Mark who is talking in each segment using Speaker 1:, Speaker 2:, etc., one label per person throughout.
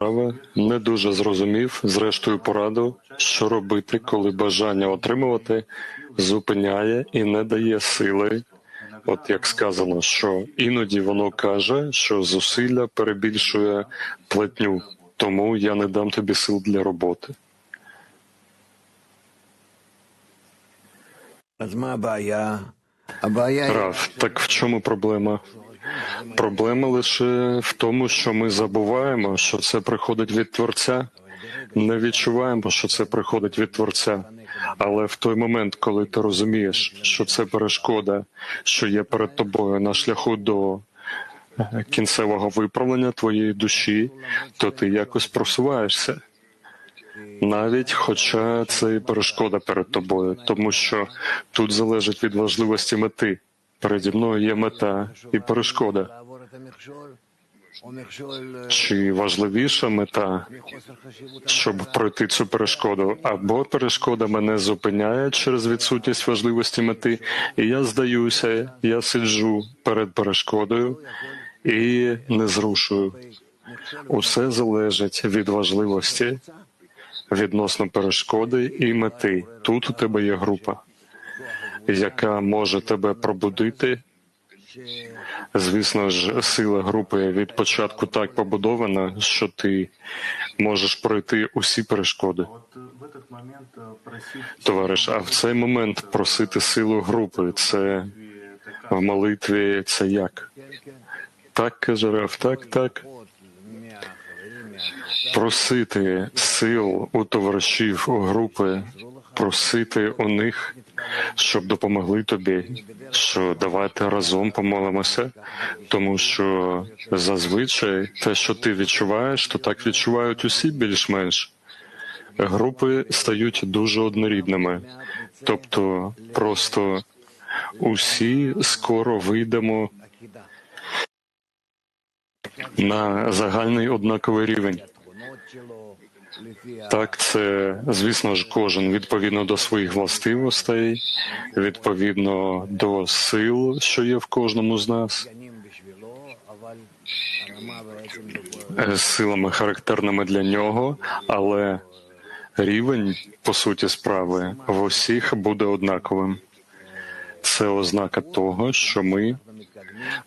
Speaker 1: справи, не дуже зрозумів, зрештою пораду, що робити, коли бажання отримувати зупиняє і не дає сили. От як сказано, що іноді воно каже, що зусилля перебільшує платню, тому я не дам тобі сил для роботи. Рав, так в чому проблема? Проблема лише в тому, що ми забуваємо, що це приходить від Творця. Не відчуваємо, що це приходить від Творця. Але в той момент, коли ти розумієш, що це перешкода, що є перед тобою на шляху до е, кінцевого виправлення твоєї душі, то ти якось просуваєшся. Навіть хоча це і перешкода перед тобою, тому що тут залежить від важливості мети. Переді мною є мета і перешкода. Чи важливіша мета, щоб пройти цю перешкоду, або перешкода мене зупиняє через відсутність важливості мети, і я здаюся, я сиджу перед перешкодою і не зрушую. Усе залежить від важливості відносно перешкоди і мети. Тут у тебе є група яка може тебе пробудити. Звісно ж, сила групи від початку так побудована, що ти можеш пройти усі перешкоди.
Speaker 2: Вот э, в этот момент э, просить
Speaker 1: Товариш, а в цей момент просити силу групи це
Speaker 2: э, это
Speaker 1: в молитві це як? Так каже Раф, так, так. просити сил у товаришів у групи, просити у них, щоб допомогли тобі, що давайте разом помолимося, тому що зазвичай те, що ти відчуваєш, то так відчувають усі більш-менш. Групи стають дуже однорідними, тобто просто усі скоро вийдемо на загальний однаковий рівень. Так, це звісно ж кожен відповідно до своїх властивостей, відповідно до сил, що є в кожному з нас. Силами характерними для нього, але рівень по суті справи в усіх буде однаковим. Це ознака того, що ми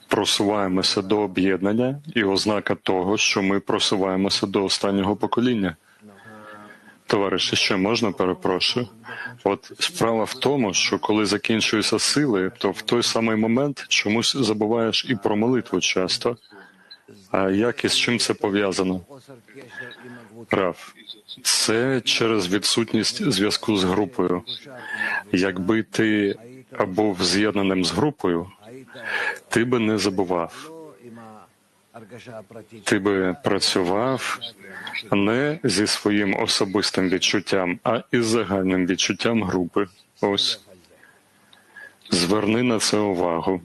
Speaker 1: просуваємося до об'єднання і ознака того, що ми просуваємося до останнього покоління. Товариші, ще можна перепрошую. От справа в тому, що коли закінчуються сили, то в той самий момент чомусь забуваєш і про молитву часто. А як і з чим це пов'язано? Прав. Це через відсутність зв'язку з групою. Якби ти був з'єднаним з групою, ти би не забував. Ти би працював не зі своїм особистим відчуттям, а із загальним відчуттям групи. Ось зверни на це увагу.